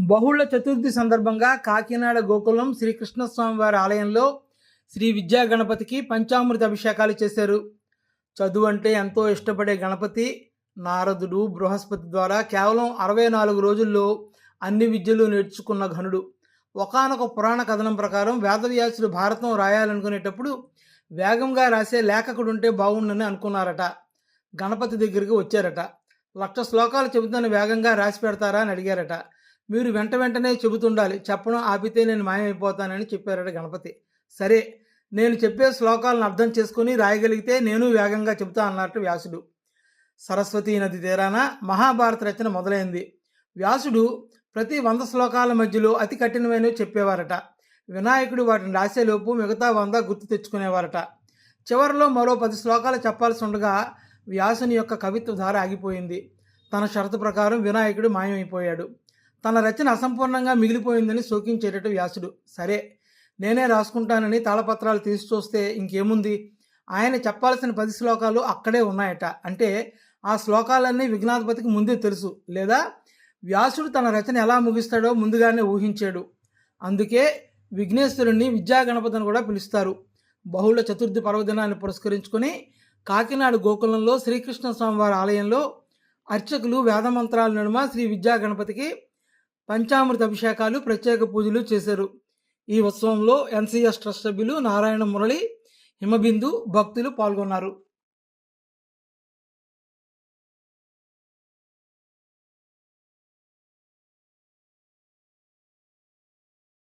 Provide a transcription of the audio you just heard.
బహుళ చతుర్థి సందర్భంగా కాకినాడ గోకులం శ్రీకృష్ణస్వామి వారి ఆలయంలో శ్రీ విద్యా గణపతికి పంచామృత అభిషేకాలు చేశారు. చదువు అంటే ఎంతో ఇష్టపడే గణపతి నారదుడు బృహస్పతి ద్వారా కేవలం అరవై నాలుగు రోజుల్లో అన్ని విద్యలు నేర్చుకున్న ఘనుడు. ఒకానొక పురాణ కథనం ప్రకారం వేదవ్యాసుడు భారతం రాయాలనుకునేటప్పుడు వేగంగా రాసే లేఖకుడు ఉంటే బాగుండని అనుకున్నారట. గణపతి దగ్గరికి వచ్చారట. లక్ష శ్లోకాలు చెబుతాను వేగంగా రాసి పెడతారా అని అడిగారట. మీరు వెంట వెంటనే చెబుతుండాలి. చెప్పడం ఆపితే నేను మాయమైపోతానని చెప్పారట గణపతి. సరే నేను చెప్పే శ్లోకాలను అర్థం చేసుకుని రాయగలిగితే నేను వేగంగా చెబుతా అన్నట్టు వ్యాసుడు. సరస్వతీ నది తీరాన మహాభారత రచన మొదలైంది. వ్యాసుడు ప్రతి వంద శ్లోకాల మధ్యలో అతి కఠినమైనవి చెప్పేవారట. వినాయకుడు వాటిని రాసేలోపు మిగతా వంద గుర్తు తెచ్చుకునేవారట. చివరిలో మరో పది శ్లోకాలు చెప్పాల్సి ఉండగా వ్యాసుని యొక్క కవిత్వ ధార ఆగిపోయింది. తన షరతు ప్రకారం వినాయకుడు మాయమైపోయాడు. తన రచన అసంపూర్ణంగా మిగిలిపోయిందని శోకించేటట్టు వ్యాసుడు. సరే నేనే రాసుకుంటానని తాళపత్రాలు తీసి చూస్తే ఇంకేముంది? ఆయన చెప్పాల్సిన పది శ్లోకాలు అక్కడే ఉన్నాయట. అంటే ఆ శ్లోకాలన్నీ విఘ్నాధిపతికి ముందే తెలుసు. లేదా? వ్యాసుడు తన రచన ఎలా ముగిస్తాడో ముందుగానే ఊహించాడు. అందుకే విఘ్నేశ్వరుణ్ణి విద్యా గణపతిని కూడా పిలుస్తారు. బహుళ చతుర్థి పర్వదినాన్ని పురస్కరించుకొని కాకినాడ గోకులంలో శ్రీకృష్ణ స్వామివారి ఆలయంలో అర్చకులు వేదమంత్రాల నడుమ శ్రీ విద్యాగణపతికి పంచామృత అభిషేకాలు ప్రత్యేక పూజలు చేశారు. ఈ ఉత్సవంలో ఎన్సీఎస్ ట్రస్ట్ సభ్యులు నారాయణ మురళి హిమబిందు భక్తులు పాల్గొన్నారు.